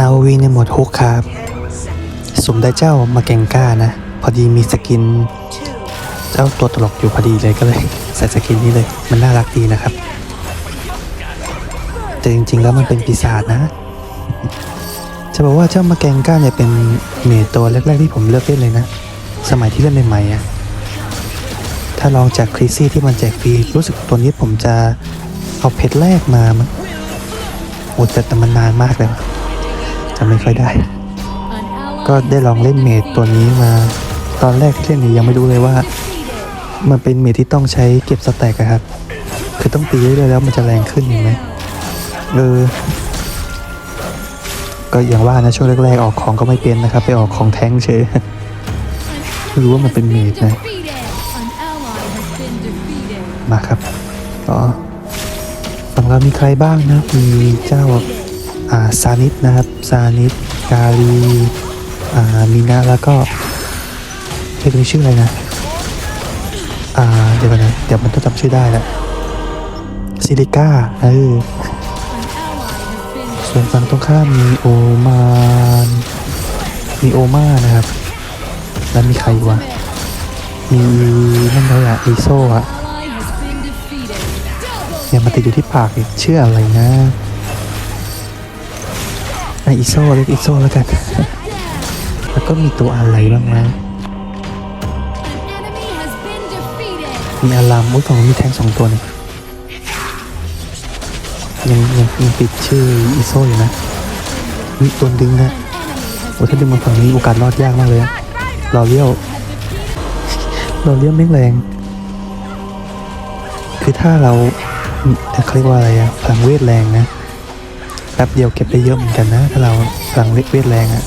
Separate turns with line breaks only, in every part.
ROV ในโหมดฮุกครับ สมได้เจ้ามาแกงก้านะ พอดีมีสกิน เจ้าตัวตลกอยู่พอดีเลยก็เลยใส่สกินนี้เลย มันน่ารักดีนะครับ แต่จริงๆแล้วมันเป็นปีศาจนะ จะบอกว่าเจ้ามาแกงก้าเนี่ยเป็นเมจตัวแรกๆที่ผมเลือกเล่นเลยนะ สมัยที่เล่นใหม่ๆอะถ้าลองจากคริซี่ที่มันแจกฟรีรู้สึกตัวนี้ผมจะเอาเพชรแรกมามั้งโอ้แต่แต่มันนานมากเลย จำไม่ค่อยได้ ก็ได้ลองเล่นเมจตัวนี้มา ตอนแรกที่เล่นนี่ยังไม่รู้เลยว่า มันเป็นเมจที่ต้องใช้เก็บสแต็กอะครับ คือต้องตีเรื่อยๆแล้วมันจะแรงขึ้นเห็นไหมเออ ก็อย่างว่านะช่วงแรกๆออกของก็ไม่เป็นนะครับ ไปออกของแท้งเฉยรู้ว่ามันเป็นเมจนะมาครับ ต่อฝั่งเรามีใครบ้างนะ มีเจ้าอ่า ซานิสนะครับซานิสกาลีอ่ามีนะแล้วก็เรียกนี้ชื่ออะไรนะอาเดี๋ยวก่อนนะเดี๋ยวมันต้องจำชื่อได้แหละซิลิก้าเออส่วนฝั่งตรงข้ามมีโอมานมีโอมานะครับ แล้วมีใครอีกวะมีนั่นเลยอะอีโซอะอย่ามาติดอยู่ที่ปากอีกชื่ออะไรนะ อีโซเรียกอีโซแล้วกัน แล้วก็มีตัวอะไรบ้างนะมีอารามอุ้ยฝั่งนู้นมีแทงสองตัวนี่ยังยังยังปิดชื่ออีโซอยู่นะมีตัวดึงนะโอ้ถ้าดึงมาฝั่งนี้โอกาสรอดยากมากเลยอะรอเลี้ยวเรอเลี้ยวไม่งแรง คือถ้าเราเขาเรียกว่าอะไรอะพลังเวทแรงนะ ป๊บเดียวเก็บได้เยอะเหมือนกันนะ ถ้าเราพลังเล็กเวทแรงอะ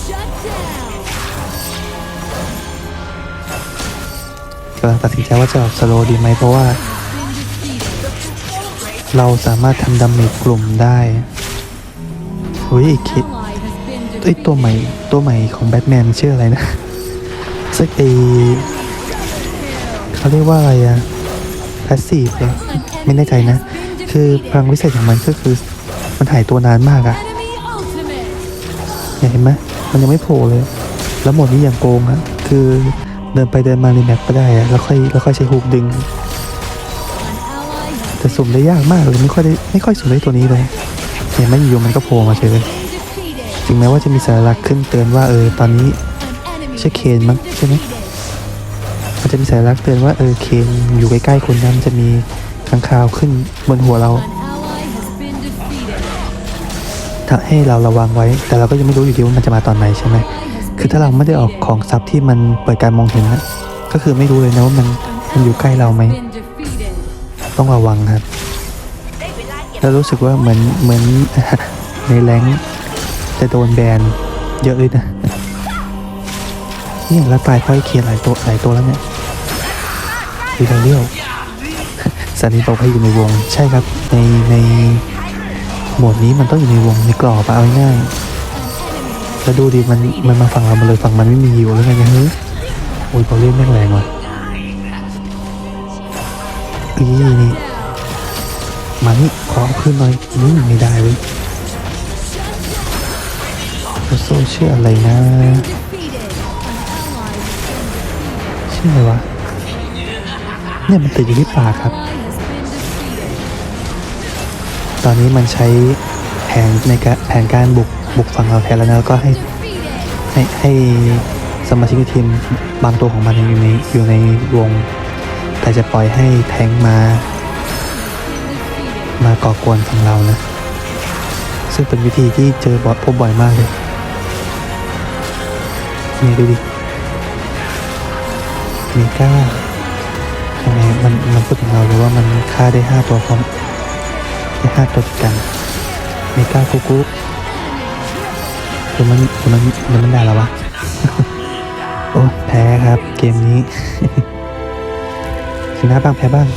กำลังตัดสินใจว่าจะออกสโลดีไหมเพราะว่า เราสามารถทำดาเมจกลุ่มได้เฮ้ยคิดไอตัวใหม่ตัวใหม่ของแบทแมนชื่ออะไรนะสักไอเขาเรียกว่าอะไรอะพาสซีฟเหรอไม่แน่ใจนะ คือพลังวิเศษของมันก็คือ มันหายตัวนานมากอะเนี่ยเห็นไหมมันยังไม่โผล่เลย แล้วโหมดนี้อย่างโกงอะคือเดินไปเดินมาในแมปก็ได้อะแล้วค่อยแล้วค่อยใช้ฮูกดึง แต่สุ่มได้ยากมากเลยไม่ค่อยได้ไม่ค่อยสุ่มได้ตัวนี้เลยเห็นไหมอยู่ๆมันก็โผล่มาเฉยเลยถึงแม้ว่าจะมีสัญลักษณ์ขึ้นเตือนว่าเออตอนนี้ใช่เคนมั้งใช่ไหมมันจะมีสัญลักษณ์เตือนว่าเออเคนอยู่ใกล้ๆคนนั้นจะมีข้างคาวขึ้นบนหัวเรา ถ้าให้เราระวังไว้ แต่เราก็ยังไม่รู้อยู่ดีว่ามันจะมาตอนไหนใช่ไหมคือถ้าเราไม่ได้ออกของซับที่มันเปิดการมองเห็นนะก็คือไม่รู้เลยนะว่ามันมันอยู่ใกล้เราไหมต้องระวังครับแล้วรู้สึกว่าเหมือนเหมือนในแรงจะโดนแบนเยอะเลยนะนี่แล้วตายเพราะไอ้เคลียร์หลายตัวหลายตัวแล้วเนี่ยดีเราเลี้ยวสันนิบอกให้อยู่ในวงใช่ครับในใน โหมดนี้มันต้องอยู่ในวงในกรอบเอาง่ายแล้วดูดิมันมันมาฝั่งเรามาเลยฝั่งมันไม่มีอยู่แล้วไงเฮ้ยโอ้ยเขาเล่นแม่งแรงว่ะอีนี่มานี่ขอเอาคืนหน่อยนี่ไม่ได้เว้ยโซเชื่ออะไรนะชื่ออะไรวะเนี่ยมันติดอยู่ที่ปากครับ ตอนนี้มันใช้แผนในการแผนการบุกบุกฝั่งเราแทนแล้วนะแล้วก็ให้ให้ให้สมาชิกทีมบางตัวของมันยังอยู่ในอยู่ในวง แต่จะปล่อยให้แทงมา มาก่อกวนฝั่งเรานะ ซึ่งเป็นวิธีที่เจอบอยพบบ่อยมากเลยนี่ดูดิมีก้าทำไมมันมันพูดถึงเราเลยว่ามันฆ่าได้ห้าตัวพร้อม ได้ห้าตัวติดกันมีก้ากุ๊กกุ๊กหรือมันหรือมันมันไมันด่าเราวะ โอ้แพ้ครับ เกมนี้ ชนะบ้างแพ้บ้าง